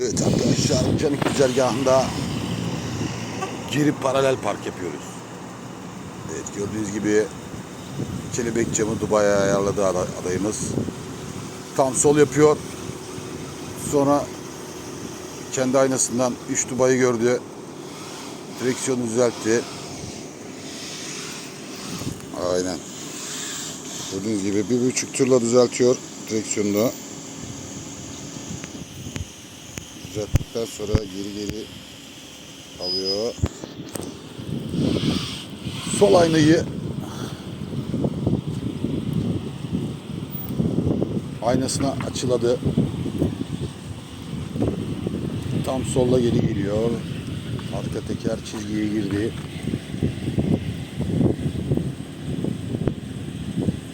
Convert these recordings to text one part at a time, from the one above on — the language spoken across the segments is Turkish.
Evet arkadaşlar Canik güzergahında geri paralel park yapıyoruz. Evet gördüğünüz gibi kelebek camı Dubai'ye ayarladı ada- adayımız. Tam sol yapıyor. Sonra kendi aynasından 3 Dubai'yi gördü. Direksiyonu düzeltti. Aynen. Gördüğünüz gibi bir buçuk turla düzeltiyor direksiyonunu. Düzelttikten sonra geri geri alıyor. Sol aynayı aynasına açıladı. Tam solla geri geliyor. Arka teker çizgiye girdi.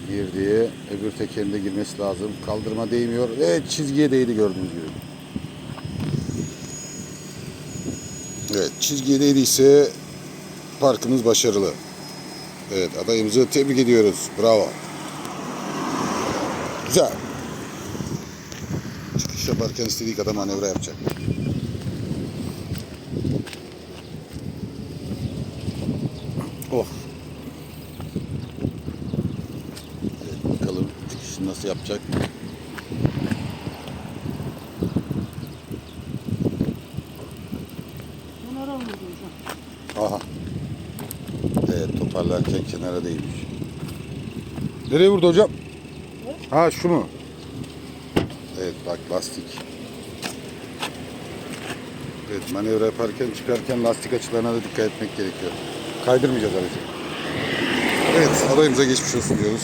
Girdi. Öbür tekerin de girmesi lazım. Kaldırma değmiyor. Ve çizgiye değdi gördüğünüz gibi. Evet çizgiye değdiyse parkımız başarılı. Evet adayımızı tebrik ediyoruz. Bravo. Güzel. Çıkış yaparken istediği kadar manevra yapacak. Oh. Evet, bakalım çıkışı nasıl yapacak. Bunlara vurdu hocam. Aha. Evet toparlarken kenara değmiş. Nereye vurdu hocam? Ha şu mu? Evet bak lastik. Evet manevra yaparken çıkarken lastik açılarına da dikkat etmek gerekiyor. Kaydırmayacağız aracı. Evet adayımıza geçmiş olsun diyoruz.